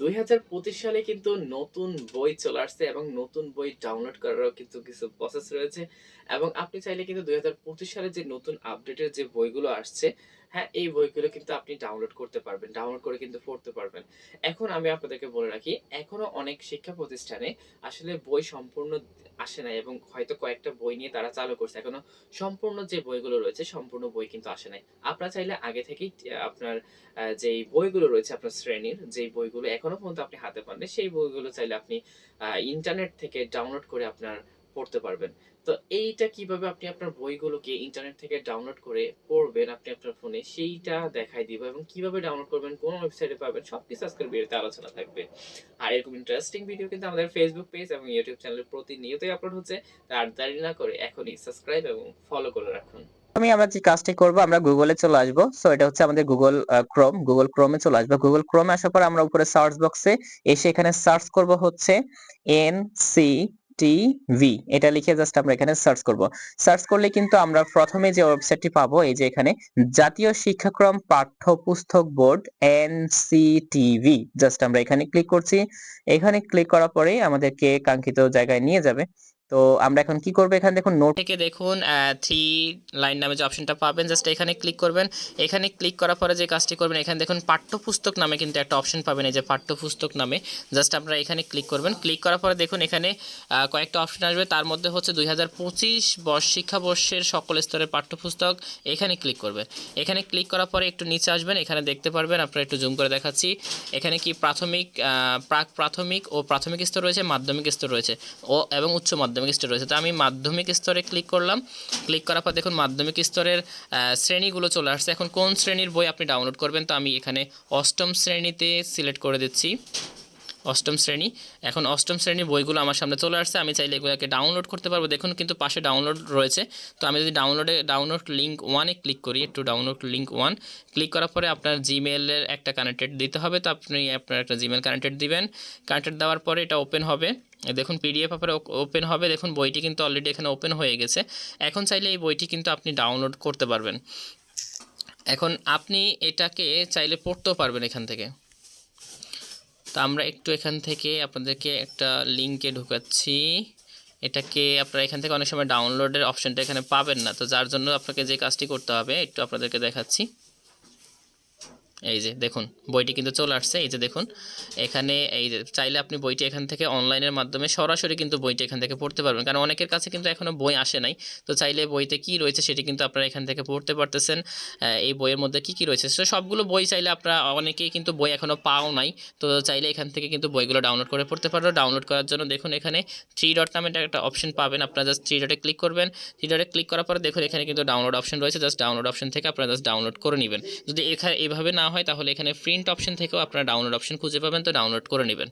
দুই হাজার পঁচিশ সালে কিন্তু নতুন বই চলে আসছে এবং নতুন বই ডাউনলোড করারও কিন্তু কিছু প্রসেস রয়েছে। এবং আপনি চাইলে কিন্তু দুই হাজার পঁচিশ সালে যে নতুন আপডেটের যে বইগুলো আসছে হ্যাঁ এই বইগুলো কিন্তু আপনি ডাউনলোড করতে পারবেন ডাউনলোড করে কিন্তু পড়তে পারবেন। এখন আমি আপনাদেরকে বলে রাখি, এখনও অনেক শিক্ষা প্রতিষ্ঠানে আসলে বই সম্পূর্ণ আসে নাই এবং হয়তো কয়েকটা বই নিয়ে তারা চালু করছে। এখনও সম্পূর্ণ যে বইগুলো রয়েছে, সম্পূর্ণ বই কিন্তু আসে নাই। আপনারা চাইলে আগে থেকেই আপনার যেই বইগুলো রয়েছে আপনার শ্রেণির, যেই বইগুলো এখনও পর্যন্ত আপনি হাতে পাননি, সেই বইগুলো চাইলে আপনি ইন্টারনেট থেকে ডাউনলোড করে আপনার পড়তে পারবেন। তো এইটা কীভাবে আপনি আপনার বইগুলোকে ইন্টারনেট থেকে ডাউনলোড করে পড়বেন আপনি আপনার ফোনে সেইটা দেখাই দিব এবং কীভাবে ডাউনলোড করবেন, কোন ওয়েবসাইটে পাবেন সব কিছু আজকের ভিডিওতে আলোচনা থাকবে। আর এরকম ইন্টারেস্টিং ভিডিও কিন্তু আমাদের ফেসবুক পেজ এবং ইউটিউব চ্যানেলে প্রতিনিয়তই আপলোড হচ্ছে তার দেরি না করে এখনই সাবস্ক্রাইব এবং ফলো করে রাখুন। আমি, আমরা যে কাজটি করব, আমরা গুগলে চলে আসব। সো এটা হচ্ছে আমাদের গুগল ক্রোম গুগল ক্রোমে চলে আসব। গুগল ক্রোমে আসার পর আমরা উপরে সার্চ বক্সে এসে এখানে সার্চ করব হচ্ছে এন সি টিভি এটা লিখে জাস্ট আমরা এখানে সার্চ করব। সার্চ করলে কিন্তু আমরা প্রথমে যে ওয়েবসাইটটি পাবো, এই যে এখানে জাতীয় শিক্ষাক্রম পাঠ্যপুস্তক বোর্ড এনসিটিভি জাস্ট আমরা এখানে ক্লিক করছি। এখানে ক্লিক করার পরে আমাদেরকে কাঙ্ক্ষিত জায়গায় নিয়ে যাবে। তো আমরা এখন কি করব? এখানে দেখুন নোট থেকে দেখুন থ্রি লাইন নামে যে অপশনটা পাবেন জাস্ট এখানে ক্লিক করবেন। এখানে ক্লিক করার পরে যে কাজটি করবেন, এখানে দেখুন পাঠ্যপুস্তক নামে কিন্তু একটা অপশন পাবেন, এই যে পাঠ্যপুস্তক নামে। জাস্ট আপনারা এখানে ক্লিক করবেন। ক্লিক করার পরে দেখুন এখানে কয়েকটা অপশন আসবে। তার মধ্যে হচ্ছে দুই হাজার পঁচিশ বর্ষ শিক্ষাবর্ষের সকল স্তরের পাঠ্যপুস্তক। এখানে ক্লিক করবেন। এখানে ক্লিক করার পরে একটু নিচে আসবেন। এখানে দেখতে পারবেন, আপনারা একটু জুম করে দেখাচ্ছি। এখানে কি প্রাথমিক প্রাক প্রাথমিক ও প্রাথমিক স্তর রয়েছে, মাধ্যমিক স্তর রয়েছে। ও এবং উচ্চ মাধ্যমিক স্তর রয়েছে। তো আমি মাধ্যমিক স্তরে ক্লিক করলাম। ক্লিক করার পর দেখুন মাধ্যমিক স্তরের শ্রেণীগুলো চলে আসছে। এখন কোন শ্রেণির বই আপনি ডাউনলোড করবেন? তো আমি এখানে অষ্টম শ্রেণীতে সিলেক্ট করে দিচ্ছি। অষ্টম শ্রেণি। এখন অষ্টম শ্রেণির বইগুলো আমার সামনে চলে আসছে। আমি চাইলে এগুলোকে ডাউনলোড করতে পারব। দেখুন, কিন্তু পাশে ডাউনলোড রয়েছে। তো আমি যদি ডাউনলোডে ডাউনলোড লিঙ্ক ওয়ানে ক্লিক করি, একটু ডাউনলোড লিঙ্ক ওয়ান ক্লিক করার পরে আপনার জিমেলের একটা কানেক্টেড দিতে হবে। তো আপনি আপনার একটা জিমেল কানেক্টেড দিবেন। কানেক্টেড দেওয়ার পরে এটা ওপেন হবে। দেখুন পিডিএফ আপনার ওপেন হবে। দেখুন, বইটি কিন্তু অলরেডি এখানে ওপেন হয়ে গেছে। এখন চাইলে এই বইটি কিন্তু আপনি ডাউনলোড করতে পারবেন। এখন আপনি এটাকে চাইলে পড়তেও পারবেন এখান থেকে। তো আমরা একটু এখান থেকে আপনাদেরকে একটা লিঙ্কে ঢুকাচ্ছি। এটাকে আপনারা এখান থেকে অনেক সময় ডাউনলোডের অপশানটা এখানে পাবেন না। তো যার জন্য আপনাকে যে কাজটি করতে হবে, একটু আপনাদেরকে দেখাচ্ছি। এই যে দেখুন, বইটি কিন্তু চলে আসছে। এই যে দেখুন, এখানে এই যে চাইলে আপনি বইটি এখান থেকে অনলাইনের মাধ্যমে সরাসরি কিন্তু বইটি এখান থেকে পড়তে পারবেন। কারণ অনেকের কাছে কিন্তু এখনও বই আসে নাই। তো চাইলে বইতে কি রয়েছে সেটি কিন্তু আপনারা এখান থেকে পড়তে পারতেছেন। এই বইয়ের মধ্যে কি কি রয়েছে? তো সবগুলো বই চাইলে আপনারা, অনেকেই কিন্তু বই এখনও পাও নাই। তো চাইলে এখান থেকে কিন্তু বইগুলো ডাউনলোড করে পড়তে পারো। ডাউনলোড করার জন্য দেখুন, এখানে থ্রি ডট নামে একটা অপশন পাবেন। আপনারা জাস্ট থ্রি ডটে ক্লিক করবেন। থ্রি ডটে ক্লিক করার পরে দেখুন, এখানে কিন্তু ডাউনলোড অপশন রয়েছে। জাস্ট ডাউনলোড অপশন থেকে আপনারা জাস্ট ডাউনলোড করে নেবেন। যদি এখানে এভাবে না হয় তাহলে এখানে প্রিন্ট অপশন থেকেও আপনারা ডাউনলোড অপশন খুঁজে পাবেন, তো ডাউনলোড করে নেবেন।